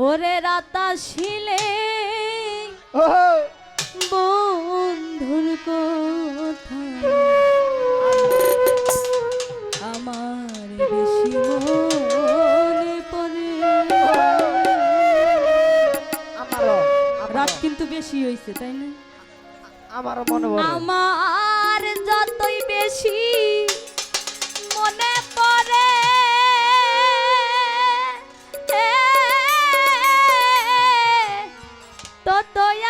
ওরে রাতা শিলে বন্ধুর কথা। আমার বেশি মনে পড়ে। রাত কিন্তু বেশি হয়েছে তাই না? আমার মনে আমার যতই বেশি মনে estoy a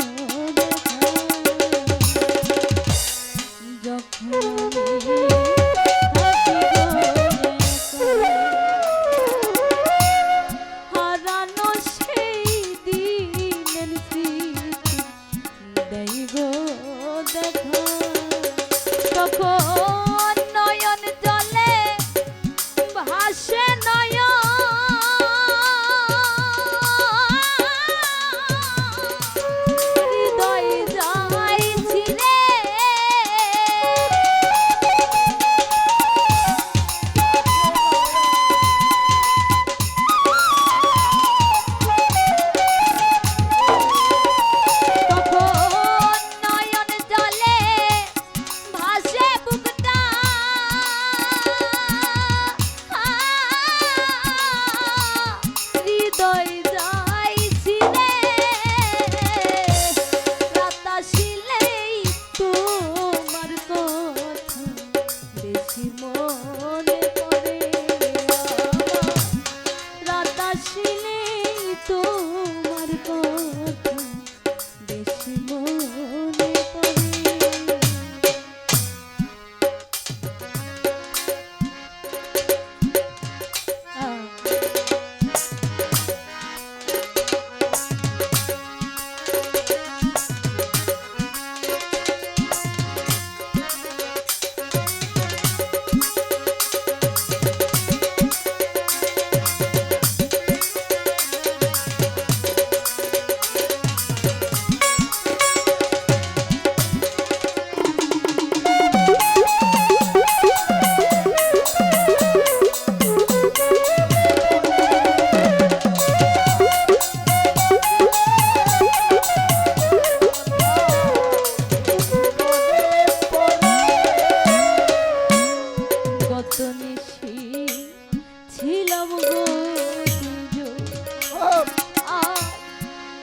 ছিলাম গো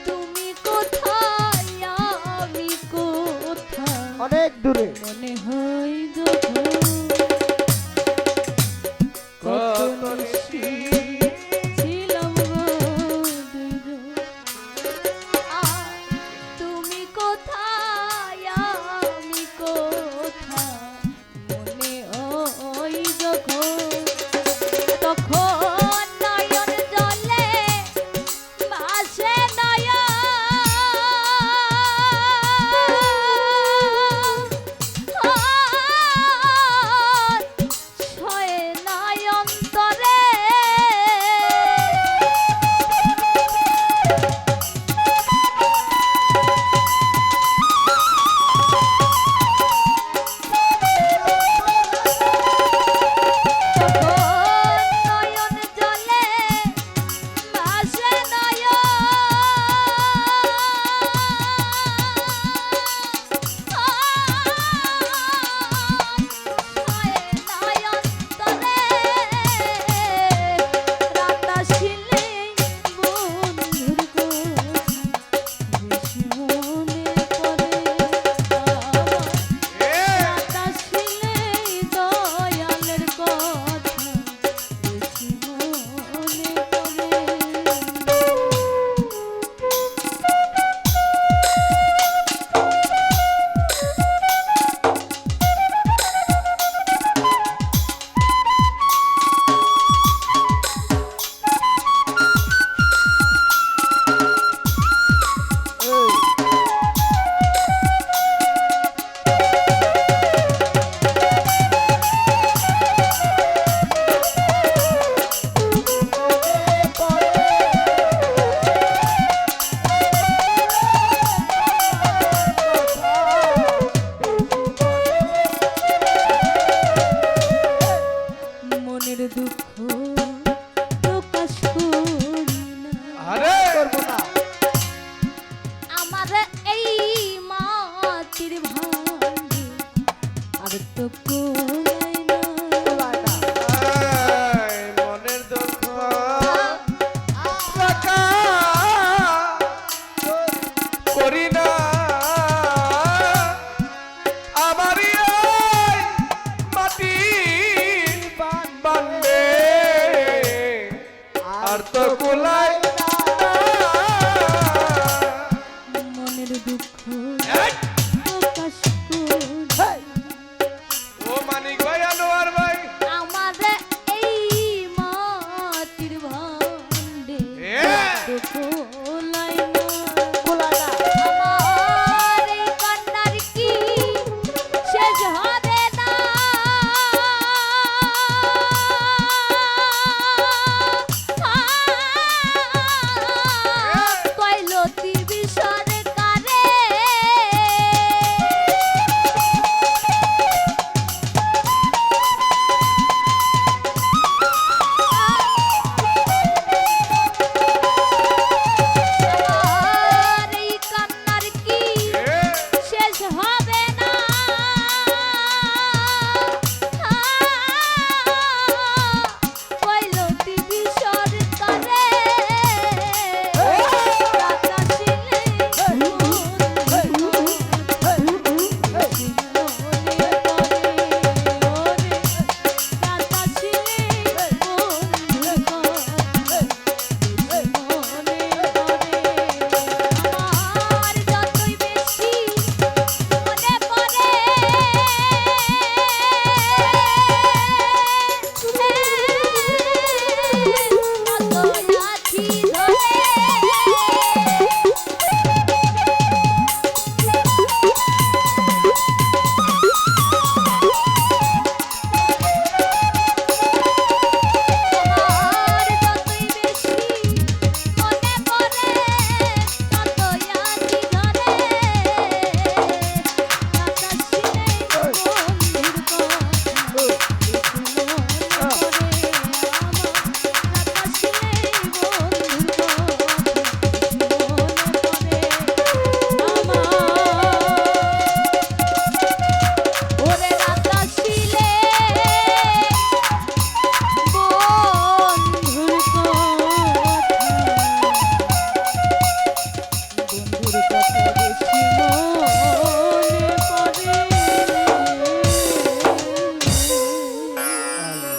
তুমি আমি কোথায়? অনেক দূরে। মনে হয় Florida.